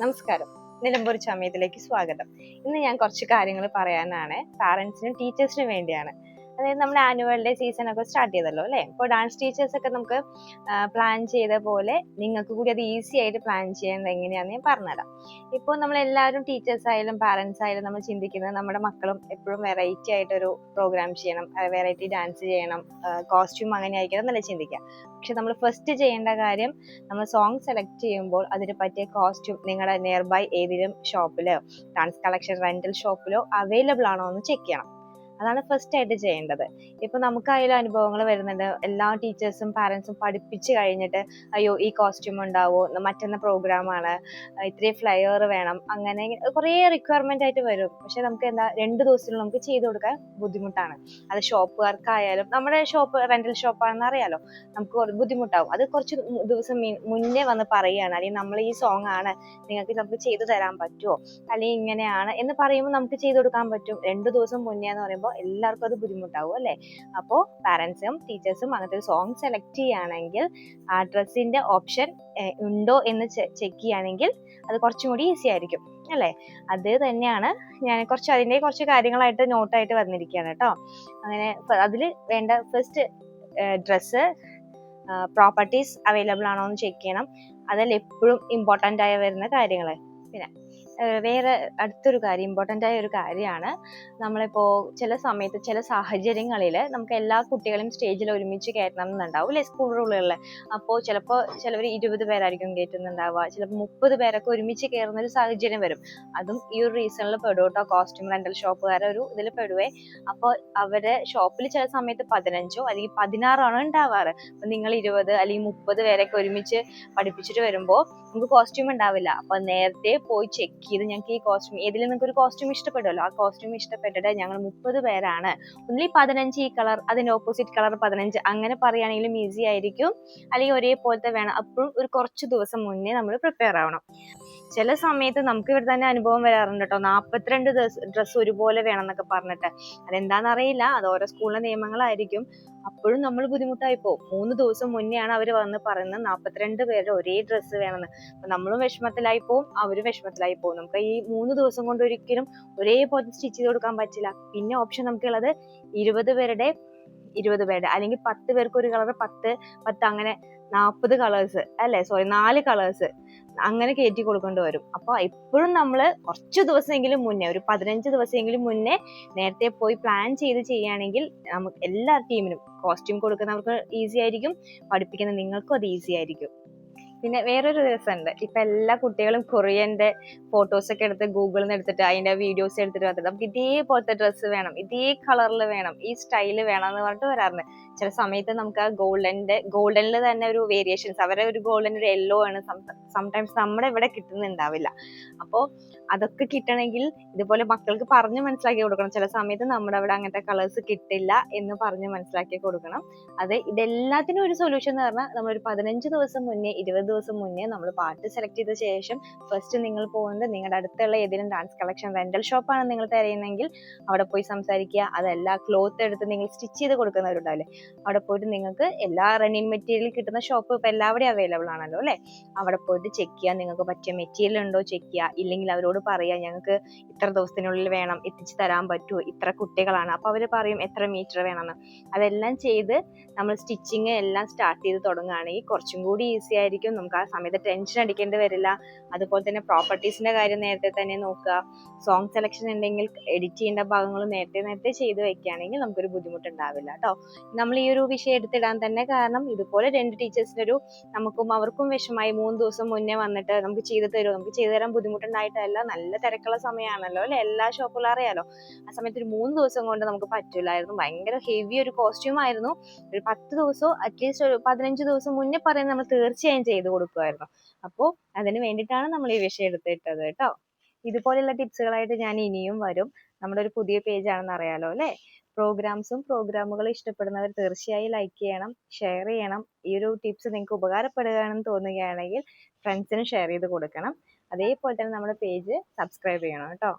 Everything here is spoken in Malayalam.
നമസ്കാരം. നിലമ്പൂർ ചമയത്തിലേക്ക് സ്വാഗതം. ഇന്ന് ഞാൻ കുറച്ച് കാര്യങ്ങൾ പറയാനാണ്. പാരൻസിനും ടീച്ചേഴ്സിനും വേണ്ടിയാണ്. അതായത് നമ്മുടെ ആനുവൽ ഡേ സീസൺ ഒക്കെ സ്റ്റാർട്ട് ചെയ്തല്ലോ അല്ലേ? ഇപ്പോൾ ഡാൻസ് ടീച്ചേഴ്സ് ഒക്കെ നമുക്ക് പ്ലാൻ ചെയ്ത പോലെ നിങ്ങൾക്ക് കൂടി അത് ഈസി ആയിട്ട് പ്ലാൻ ചെയ്യുന്നത് എങ്ങനെയാണെന്ന് ഞാൻ പറഞ്ഞുതരാം. ഇപ്പോൾ നമ്മൾ എല്ലാവരും ടീച്ചേഴ്സ് ആയാലും പാരൻസ് ആയാലും നമ്മൾ ചിന്തിക്കുന്നത് നമ്മുടെ മക്കളും എപ്പോഴും വെറൈറ്റി ആയിട്ടൊരു പ്രോഗ്രാം ചെയ്യണം വെറൈറ്റി ഡാൻസ് ചെയ്യണം കോസ്റ്റ്യൂം അങ്ങനെ ആയിരിക്കണം എന്നല്ല ചിന്തിക്കുക. പക്ഷെ നമ്മൾ ഫസ്റ്റ് ചെയ്യേണ്ട കാര്യം നമ്മൾ സോങ് സെലക്ട് ചെയ്യുമ്പോൾ അതിന് പറ്റിയ കോസ്റ്റ്യൂം നിങ്ങളുടെ നിയർ ബൈ ഏതെങ്കിലും ഷോപ്പിലോ ഡാൻസ് കളക്ഷൻ റെന്റൽ ഷോപ്പിലോ അവൈലബിൾ ആണോ എന്ന് ചെക്ക് ചെയ്യണം. അതാണ് ഫസ്റ്റ് ആയിട്ട് ചെയ്യേണ്ടത്. ഇപ്പൊ നമുക്ക് അതിൽ അനുഭവങ്ങൾ വരുന്നുണ്ട്. എല്ലാ ടീച്ചേഴ്സും പാരന്റ്സും പഠിപ്പിച്ചു കഴിഞ്ഞിട്ട് അയ്യോ ഈ കോസ്റ്റ്യൂം ഉണ്ടാവോ? മറ്റെന്ന പ്രോഗ്രാമാണ് ഇത്രയും ഫ്ലയർ വേണം. അങ്ങനെ കുറേ റിക്വയർമെന്റ് ആയിട്ട് വരും. പക്ഷെ നമുക്ക് എന്താ രണ്ട് ദിവസത്തിൽ നമുക്ക് ചെയ്തു കൊടുക്കാൻ ബുദ്ധിമുട്ടാണ്. അത് ഷോപ്പുകാർക്കായാലും നമ്മുടെ ഷോപ്പ് റെന്റൽ ഷോപ്പാണെന്ന് അറിയാലോ. നമുക്ക് ബുദ്ധിമുട്ടാവും. അത് കുറച്ച് ദിവസം മുന്നേ വന്ന് പറയുകയാണ് അല്ലെങ്കിൽ നമ്മൾ ഈ സോങ് ആണ്. നിങ്ങൾക്ക് നമുക്ക് ചെയ്തു തരാൻ പറ്റുമോ അല്ലെങ്കിൽ ഇങ്ങനെയാണ് എന്ന് പറയുമ്പോൾ നമുക്ക് ചെയ്തു കൊടുക്കാൻ പറ്റും. രണ്ട് ദിവസം മുന്നേ എന്ന് പറയുമ്പോൾ എല്ലാവർക്കും അത് ബുദ്ധിമുട്ടാവും അല്ലേ? അപ്പോൾ പാരൻസും ടീച്ചേഴ്സും അങ്ങനത്തെ ഒരു സോങ് സെലക്ട് ചെയ്യുകയാണെങ്കിൽ ആ ഡ്രസ്സിന്റെ ഓപ്ഷൻ ഉണ്ടോ എന്ന് ചെക്ക് ചെയ്യുകയാണെങ്കിൽ അത് കുറച്ചും കൂടി ഈസി ആയിരിക്കും അല്ലേ? അത് തന്നെയാണ് ഞാൻ കുറച്ച് അതിന്റെ കുറച്ച് കാര്യങ്ങളായിട്ട് നോട്ടായിട്ട് വന്നിരിക്കുകയാണ് കേട്ടോ. അങ്ങനെ അതിൽ വേണ്ട ഫസ്റ്റ് ഡ്രസ്സ് പ്രോപ്പർട്ടീസ് അവൈലബിൾ ആണോ എന്ന് ചെക്ക് ചെയ്യണം. അതല്ല എപ്പോഴും ഇമ്പോർട്ടന്റ് ആയി വരുന്ന കാര്യങ്ങൾ പിന്നെ വേറെ അടുത്തൊരു കാര്യം ഇമ്പോർട്ടന്റ് ആയ ഒരു കാര്യമാണ്. നമ്മളിപ്പോൾ ചില സമയത്ത് ചില സാഹചര്യങ്ങളിൽ നമുക്ക് എല്ലാ കുട്ടികളും സ്റ്റേജിൽ ഒരുമിച്ച് കയറ്റണം എന്നുണ്ടാവും അല്ലേ? സ്കൂൾ റൂളുകളിൽ അപ്പോൾ ചിലപ്പോൾ ചിലവർ ഇരുപത് പേരായിരിക്കും കയറ്റുന്നുണ്ടാവുക ചിലപ്പോൾ മുപ്പത് പേരൊക്കെ ഒരുമിച്ച് കയറുന്ന ഒരു സാഹചര്യം വരും. അതും ഈ ഒരു റീസണിൽ പെടും കേട്ടോ കോസ്റ്റ്യൂം റെന്റൽ ഷോപ്പുകാരെ ഒരു ഇതിൽ പെടുവേ. അപ്പോൾ അവരെ ഷോപ്പിൽ ചില സമയത്ത് പതിനഞ്ചോ അല്ലെങ്കിൽ പതിനാറാണോ ഉണ്ടാവാറ്. അപ്പം നിങ്ങൾ ഇരുപത് അല്ലെങ്കിൽ മുപ്പത് പേരൊക്കെ ഒരുമിച്ച് പഠിപ്പിച്ചിട്ട് വരുമ്പോൾ നമുക്ക് കോസ്റ്റ്യൂം ഉണ്ടാവില്ല. അപ്പം നേരത്തെ പോയി ചെക്ക് ചെയ്ത് ഞങ്ങൾക്ക് ഈ കോസ്റ്റ്യൂം ഏതിൽ നിങ്ങൾക്ക് ഒരു കോസ്റ്റ്യൂം ഇഷ്ടപ്പെടുമല്ലോ ആ കോസ്റ്റ്യൂം ഇഷ്ടപ്പെട്ടിട്ട് ഞങ്ങൾ മുപ്പത് പേരാണ്. ഒന്നിൽ പതിനഞ്ച് ഈ കളർ അതിന്റെ ഓപ്പോസിറ്റ് കളർ പതിനഞ്ച്. അങ്ങനെ പറയുകയാണെങ്കിലും ഈസി ആയിരിക്കും. അല്ലെങ്കിൽ ഒരേപോലത്തെ വേണം. അപ്പോഴും ഒരു കുറച്ച് ദിവസം മുന്നേ നമ്മൾ പ്രിപ്പയർ ആവണം. ചില സമയത്ത് നമുക്ക് ഇവിടെ തന്നെ അനുഭവം വരാറുണ്ട് കേട്ടോ നാൽപ്പത്തിരണ്ട് ഡ്രസ്സ് ഒരുപോലെ വേണം എന്നൊക്കെ പറഞ്ഞിട്ട്. അതെന്താണെന്ന് അറിയില്ല അത് ഓരോ സ്കൂളിലെ നിയമങ്ങളായിരിക്കും. അപ്പോഴും നമ്മൾ ബുദ്ധിമുട്ടായി പോകും. മൂന്ന് ദിവസം മുന്നെയാണ് അവർ വന്ന് പറയുന്നത് നാൽപ്പത്തിരണ്ട് പേരുടെ ഒരേ ഡ്രസ്സ് വേണമെന്ന്. അപ്പൊ നമ്മളും വിഷമത്തിലായി പോകും അവരും വിഷമത്തിലായി പോകും. നമുക്ക് ഈ മൂന്ന് ദിവസം കൊണ്ട് ഒരിക്കലും ഒരേപോലെ സ്റ്റിച്ച് ചെയ്ത് കൊടുക്കാൻ പറ്റില്ല. പിന്നെ ഓപ്ഷൻ നമുക്കുള്ളത് ഇരുപത് പേരുടെ ഇരുപത് പേരുടെ അല്ലെങ്കിൽ പത്ത് പേർക്ക് ഒരു കളർ പത്ത് പത്ത് അങ്ങനെ നാൽപ്പത് കളേഴ്സ് അല്ലെ? സോറി നാല് കളേഴ്സ് അങ്ങനെ കയറ്റി കൊടുക്കേണ്ടി വരും. അപ്പൊ എപ്പോഴും നമ്മൾ കുറച്ച് ദിവസമെങ്കിലും മുന്നേ ഒരു പതിനഞ്ച് ദിവസമെങ്കിലും മുന്നേ നേരത്തെ പോയി പ്ലാൻ ചെയ്ത് ചെയ്യുകയാണെങ്കിൽ നമുക്ക് എല്ലാ ടീമിനും കോസ്റ്റ്യൂം കൊടുക്കുന്നവർക്ക് ഈസി ആയിരിക്കും പഠിപ്പിക്കുന്ന നിങ്ങൾക്കും അത് ഈസി ആയിരിക്കും. പിന്നെ വേറൊരു രസമുണ്ട്. ഇപ്പൊ എല്ലാ കുട്ടികളും കൊറിയന്റെ ഫോട്ടോസ് ഒക്കെ എടുത്ത് ഗൂഗിളിൽ നിന്ന് എടുത്തിട്ട് അതിന്റെ വീഡിയോസ് എടുത്തിട്ട് വന്നിട്ട് നമുക്ക് ഇതേപോലത്തെ ഡ്രസ്സ് വേണം ഇതേ കളറിൽ വേണം ഈ സ്റ്റൈൽ വേണം എന്ന് പറഞ്ഞിട്ട് വരാറുണ്ട്. ചില സമയത്ത് നമുക്ക് ആ ഗോൾഡന്റെ ഗോൾഡനിൽ തന്നെ ഒരു വേരിയേഷൻസ് അവരെ ഒരു ഗോൾഡൻ ഒരു യെല്ലോ ആണ്. സംടൈംസ് നമ്മുടെ ഇവിടെ കിട്ടുന്നുണ്ടാവില്ല. അപ്പോൾ അതൊക്കെ കിട്ടണമെങ്കിൽ ഇതുപോലെ മക്കൾക്ക് പറഞ്ഞ് മനസ്സിലാക്കി കൊടുക്കണം. ചില സമയത്ത് നമ്മുടെ അവിടെ അങ്ങനത്തെ കളേഴ്സ് കിട്ടില്ല എന്ന് പറഞ്ഞ് മനസ്സിലാക്കി കൊടുക്കണം. അത് ഇതെല്ലാത്തിനും ഒരു സൊല്യൂഷൻ എന്ന് പറഞ്ഞാൽ നമ്മൾ ഒരു പതിനഞ്ച് ദിവസം മുന്നേ ഇരുപത് ദിവസം മുന്നേ നമ്മൾ പാട്ട് സെലക്ട് ചെയ്ത ശേഷം ഫസ്റ്റ് നിങ്ങൾ പോകുന്നത് നിങ്ങളുടെ അടുത്തുള്ള ഏതെങ്കിലും ഡാൻസ് കളക്ഷൻ റെന്റൽ ഷോപ്പാണ് നിങ്ങൾ തിരയുന്നതെങ്കിൽ അവിടെ പോയി സംസാരിക്കുക. അതല്ല ക്ലോത്ത് എടുത്ത് നിങ്ങൾ സ്റ്റിച്ച് ചെയ്ത് കൊടുക്കുന്നവരുണ്ടാവില്ലേ? അവിടെ പോയിട്ട് നിങ്ങൾക്ക് എല്ലാ റണ്ണിങ് മെറ്റീരിയൽ കിട്ടുന്ന ഷോപ്പ് ഇപ്പൊ എല്ലാവിടെയും അവൈലബിൾ ആണല്ലോ അല്ലേ? അവിടെ പോയിട്ട് ചെക്ക് ചെയ്യുക. നിങ്ങൾക്ക് പറ്റിയ മെറ്റീരിയൽ ഉണ്ടോ ചെക്ക് ചെയ്യുക. ഇല്ലെങ്കിൽ അവരോട് പറയുക ഞങ്ങൾക്ക് ഇത്ര ദിവസത്തിനുള്ളിൽ വേണം. എത്തിച്ചു തരാൻ പറ്റുമോ ഇത്ര കുട്ടികളാണ്. അപ്പോൾ അവർ പറയും എത്ര മീറ്റർ വേണമെന്ന്. അതെല്ലാം ചെയ്ത് നമ്മൾ സ്റ്റിച്ചിങ് എല്ലാം സ്റ്റാർട്ട് ചെയ്ത് തുടങ്ങുകയാണെങ്കിൽ കുറച്ചും കൂടി ഈസി ആയിരിക്കും. നമുക്ക് ആ സമയത്ത് ടെൻഷൻ അടിക്കേണ്ടി വരില്ല. അതുപോലെ തന്നെ പ്രോപ്പർട്ടീസിന്റെ കാര്യം നേരത്തെ തന്നെ നോക്കുക. സോങ് സെലക്ഷൻ ഉണ്ടെങ്കിൽ എഡിറ്റ് ചെയ്യേണ്ട ഭാഗങ്ങൾ നേരത്തെ നേരത്തെ ചെയ്ത് വെക്കുകയാണെങ്കിൽ നമുക്കൊരു ബുദ്ധിമുട്ടുണ്ടാവില്ല കേട്ടോ നമ്മൾ ഈ ഒരു വിഷയം എടുത്തിടാൻ തന്നെ കാരണം ഇതുപോലെ രണ്ട് ടീച്ചേഴ്സിന്റെ ഒരു നമുക്കും അവർക്കും വിഷമായി മൂന്ന് ദിവസം മുന്നേ വന്നിട്ട് നമുക്ക് ചെയ്തു തരുമോ? നമുക്ക് ചെയ്തു തരാൻ ബുദ്ധിമുട്ടുണ്ടായിട്ടല്ല. നല്ല തിരക്കുള്ള സമയമാണല്ലോ അല്ലെ? എല്ലാ ഷോപ്പുകളും അറിയാലോ. ആ സമയത്ത് ഒരു മൂന്ന് ദിവസം കൊണ്ട് നമുക്ക് പറ്റില്ലായിരുന്നു ഭയങ്കര ഹെവി ഒരു കോസ്റ്റ്യൂം ആയിരുന്നു. ഒരു പത്ത് ദിവസമോ അറ്റ്ലീസ്റ്റ് ഒരു പതിനഞ്ച് ദിവസം മുന്നേ പറയുന്നത് നമ്മൾ തീർച്ചയായും ചെയ്തു കൊടുക്കുമായിരുന്നു അപ്പോൾ അതിന് വേണ്ടിയിട്ടാണ് നമ്മൾ ഈ വിഷയം എടുത്തിട്ടത് കേട്ടോ. ഇതുപോലെയുള്ള ടിപ്സുകളായിട്ട് ഞാൻ ഇനിയും വരും. നമ്മുടെ ഒരു പുതിയ പേജ് ആണെന്ന് അറിയാലോ അല്ലേ? പ്രോഗ്രാംസും പ്രോഗ്രാമുകളും ഇഷ്ടപ്പെടുന്നവർ തീർച്ചയായും ലൈക്ക് ചെയ്യണം ഷെയർ ചെയ്യണം. ഈ ഒരു ടിപ്സ് നിങ്ങൾക്ക് ഉപകാരപ്പെടുകയാണെന്ന് തോന്നുകയാണെങ്കിൽ ഫ്രണ്ട്സിന് ഷെയർ ചെയ്ത് കൊടുക്കണം. അതേപോലെ തന്നെ നമ്മുടെ പേജ് സബ്സ്ക്രൈബ് ചെയ്യണം കേട്ടോ.